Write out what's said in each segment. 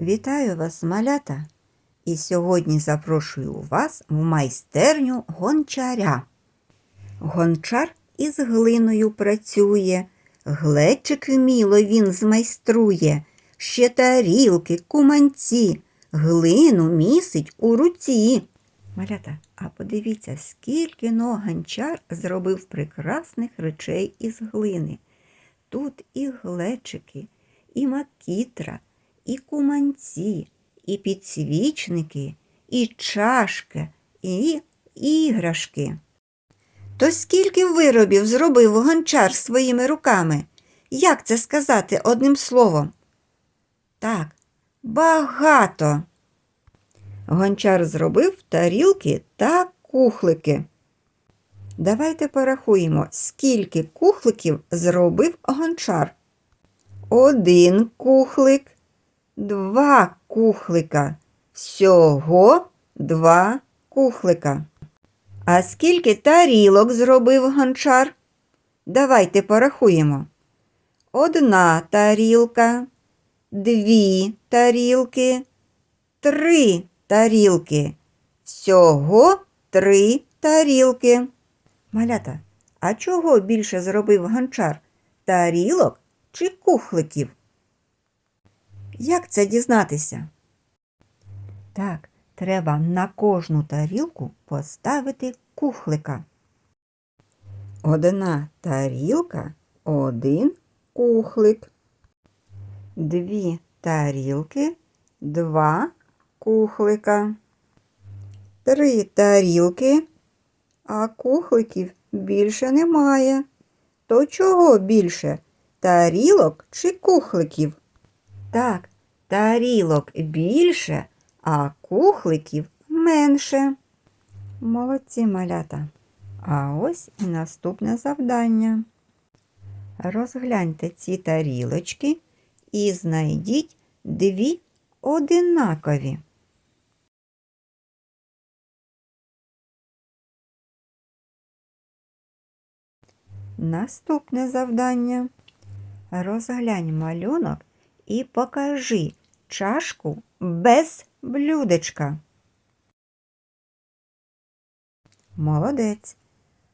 Вітаю вас, малята! І сьогодні запрошую вас в майстерню гончаря. Гончар із глиною працює, глечик вміло він змайструє, ще тарілки, куманці, глину місить у руці. Малята, а подивіться, скільки но гончар зробив прекрасних речей із глини. Тут і глечики, і макітра, і куманці, і підсвічники, і чашки, і іграшки. То скільки виробів зробив гончар своїми руками? Як це сказати одним словом? Так, багато. Гончар зробив тарілки та кухлики. Давайте порахуємо, скільки кухликів зробив гончар. Один кухлик, два кухлика. Всього два кухлика. А скільки тарілок зробив гончар? Давайте порахуємо. Одна тарілка, дві тарілки, три тарілки. Всього три тарілки. Малята, а чого більше зробив гончар? Тарілок чи кухликів? Як це дізнатися? Так, треба на кожну тарілку поставити кухлика. Одна тарілка, один кухлик. Дві тарілки, два кухлика. Три тарілки, а кухликів більше немає. То чого більше? Тарілок чи кухликів? Так, тарілок більше, а кухликів менше. Молодці малята. А ось і наступне завдання. Розгляньте ці тарілочки і знайдіть дві одинакові. Наступне завдання. Розглянь малюнок і покажи чашку без блюдечка. Молодець.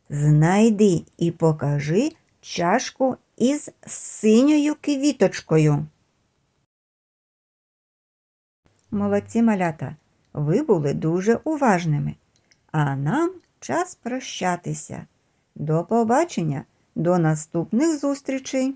Знайди і покажи чашку із синьою квіточкою. Молодці малята, ви були дуже уважними. А нам час прощатися. До побачення, до наступних зустрічей!